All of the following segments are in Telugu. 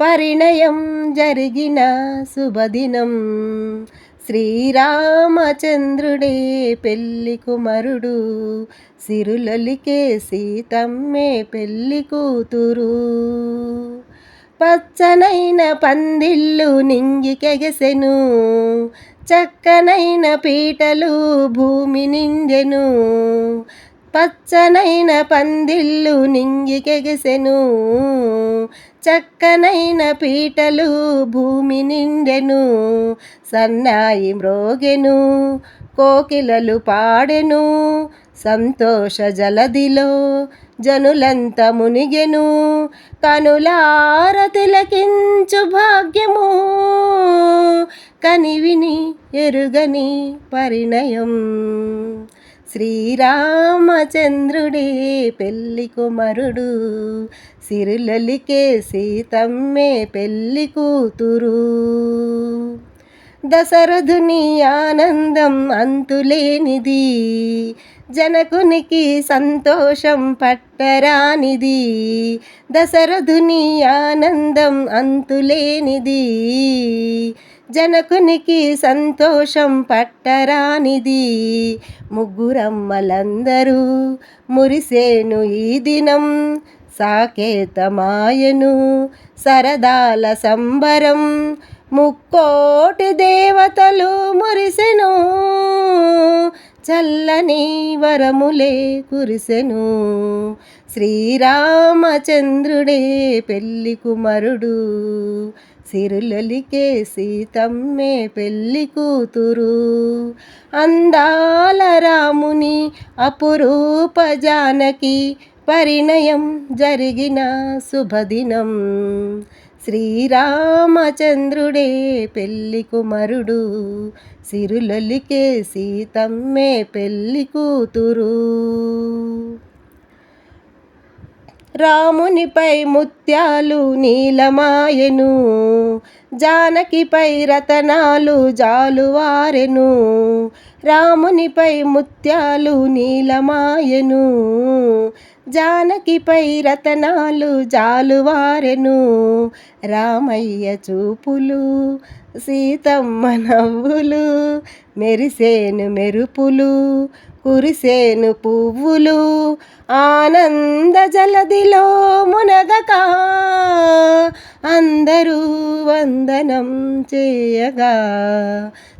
పరిణయం జరిగిన శుభదినం. శ్రీరామచంద్రుడే పెళ్ళి కుమరుడు సిరులొలికే సీతమ్మే పెళ్ళి కూతురు. పచ్చనైన పందిళ్ళు నింగికెగసెను చక్కనైన పీటలు భూమి నిండెను. పచ్చనైన పందిళ్ళు నింగికెగసెను చక్కనైన పీటలు భూమి నిండెను సన్నాయి మ్రోగెను కోకిలలు పాడెను సంతోష జలదిలో జనులంత మునిగెను కనులార తిలకించు భాగ్యము కనివిని ఎరుగని పరిణయం. శ్రీరామచంద్రుడే పెళ్ళి కుమరుడు సిరులలికే సీతమ్మే పెళ్ళి కూతురు. దశరథుని ఆనందం అంతులేనిది జనకునికి సంతోషం పట్టరానిది. దశరథుని ఆనందం అంతులేనిది జనకునికి సంతోషం పట్టరానిది. ముగ్గురమ్మలందరూ మురిసేను ఈ దినం. సాకేతమాయను సరదాల సంబరం. ముక్కోటి దేవతలు మురిసెను. చల్లని వరములే కురిసెను. శ్రీరామచంద్రుడే పెళ్ళి కుమరుడు. సిరులలికే సీతమ్మే పెళ్ళి కూతురు. అందాల రాముని అపురూప జానకి పరిణయం జరిగిన శుభదినం. శ్రీరామచంద్రుడే పెళ్ళి కుమరుడు. సిరులలికే సీతమ్మే పెళ్ళి కూతురు. రామునిపై ముత్యాలు నీలమాయను. జానకిపై రతనాలు జాలువారెను రామునిపై ముత్యాలు నీలమాయెను జానకిపై రతనాలు జాలువారెను రామయ్య చూపులు సీతమ్మ నవ్వులు మెరిసేను మెరుపులు కురిసేను పువ్వులు ఆనంద జలదిలో మునగక. అందరూ వందనం చేయగా.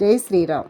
జై శ్రీరామ్.